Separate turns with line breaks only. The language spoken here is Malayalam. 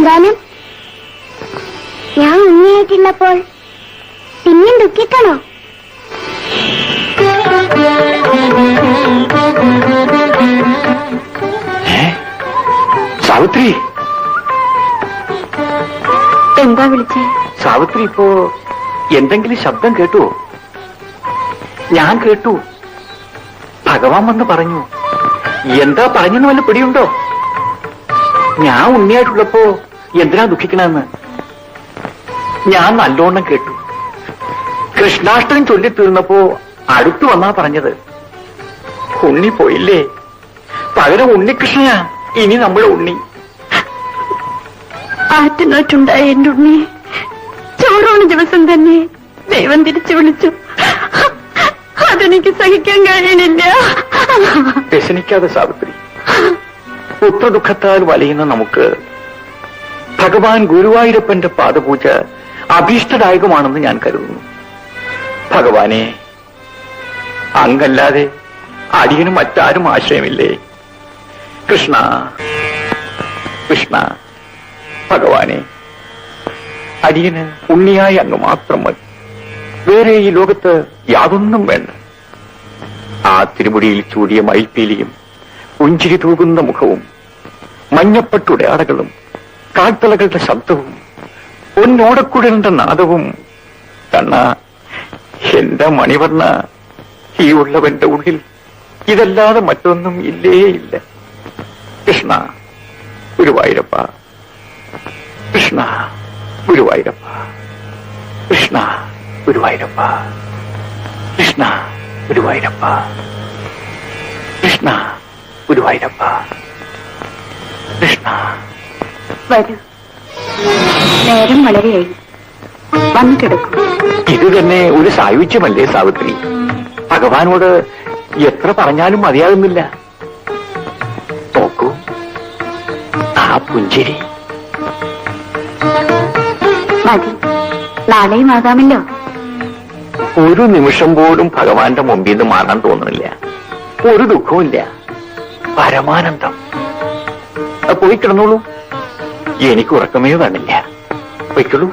എന്തായാലും ഞാൻ ഉണ്ണിയായിട്ടുള്ളപ്പോൾ പിന്നെ ദുഃഖിക്കണോ?
സാവിത്രി?
എന്താ വിളിച്ചേ?
സാവിത്രി ഇപ്പോ എന്തെങ്കിലും ശബ്ദം കേട്ടുവോ? ഞാൻ കേട്ടു. ഭഗവാൻ വന്ന് പറഞ്ഞു. എന്താ പറഞ്ഞെന്ന് വല്ല പിടിയുണ്ടോ? ഞാൻ ഉണ്ണിയായിട്ടുള്ളപ്പോ എന്തിനാ ദുഃഖിക്കണമെന്ന് ഞാൻ നല്ലോണം കേട്ടു. കൃഷ്ണാഷ്ടം ചൊല്ലിത്തീർന്നപ്പോ അടുത്തു വന്നാ പറഞ്ഞത്. ഉണ്ണി പോയില്ലേ പകരം ഉണ്ണികൃഷ്ണനാ ഇനി നമ്മൾ ഉണ്ണി.
ആറ്റുനോറ്റുണ്ടായ എന്റെ ഉണ്ണി. ചോറോണ ദിവസം തന്നെ ദൈവം തിരിച്ചു വിളിച്ചു. അതെനിക്ക് സഹിക്കാൻ കഴിയണില്ല.
വ്യസനിക്കാതെ സാവിത്രി പുത്രദുഃഖത്താൽ വലയുന്ന നമുക്ക് ഭഗവാൻ ഗുരുവായൂരപ്പന്റെ പാദപൂജ അഭീഷ്ടദായകമാണെന്ന് ഞാൻ കരുതുന്നു. ഭഗവാനെ അങ്ങല്ലാതെ അടിയന് മറ്റാരും ആശയമില്ലേ കൃഷ്ണ കൃഷ്ണ ഭഗവാനെ അടിയന് ഉണ്ണിയായി അങ്ങ് മാത്രം മതി. വേറെ ഈ ലോകത്ത് യാതൊന്നും വേണ്ട. ആ തിരുമുടിയിൽ ചൂടിയ മയിൽപ്പീലിയും പുഞ്ചിരി തൂകുന്ന മുഖവും മഞ്ഞപ്പട്ടുടെ അടകളും കാൽത്തലകളുടെ ശബ്ദവും പൊന്നോടക്കുഴലിന്റെ നാദവും. കണ്ണ എന്റെ മണിവർണ ഈ ഉള്ളവന്റെ ഉള്ളിൽ ഇതല്ലാതെ മറ്റൊന്നും ഇല്ലേ ഇല്ല. കൃഷ്ണ ഗുരുവായൂരപ്പ. കൃഷ്ണ ഗുരുവായൂരപ്പ. കൃഷ്ണ ഗുരുവായൂരപ്പ. കൃഷ്ണ ഗുരുവായൂരപ്പ. കൃഷ്ണ ഗുരുവായൂരപ്പ. കൃഷ്ണ
വരൂ. നേരം വളരെയായി വന്നു കിടക്കും.
ഇത് തന്നെ ഒരു സായുജ്യമല്ലേ സാവിത്രി? ഭഗവാനോട് എത്ര പറഞ്ഞാലും മതിയാകുന്നില്ല. നോക്കൂ. ആ പുഞ്ചിരി.
മതി. നാളെയും ആകാമല്ലോ.
ഒരു നിമിഷം പോലും ഭഗവാന്റെ മുമ്പിൽ നിന്ന് മാറാൻ തോന്നുന്നില്ല. ഒരു ദുഃഖവുമില്ല. പരമാനന്ദം. പോയി കിടന്നോളൂ. എനിക്ക് ഉറക്കമേ വന്നില്ല. പൊയ്ക്കോളൂ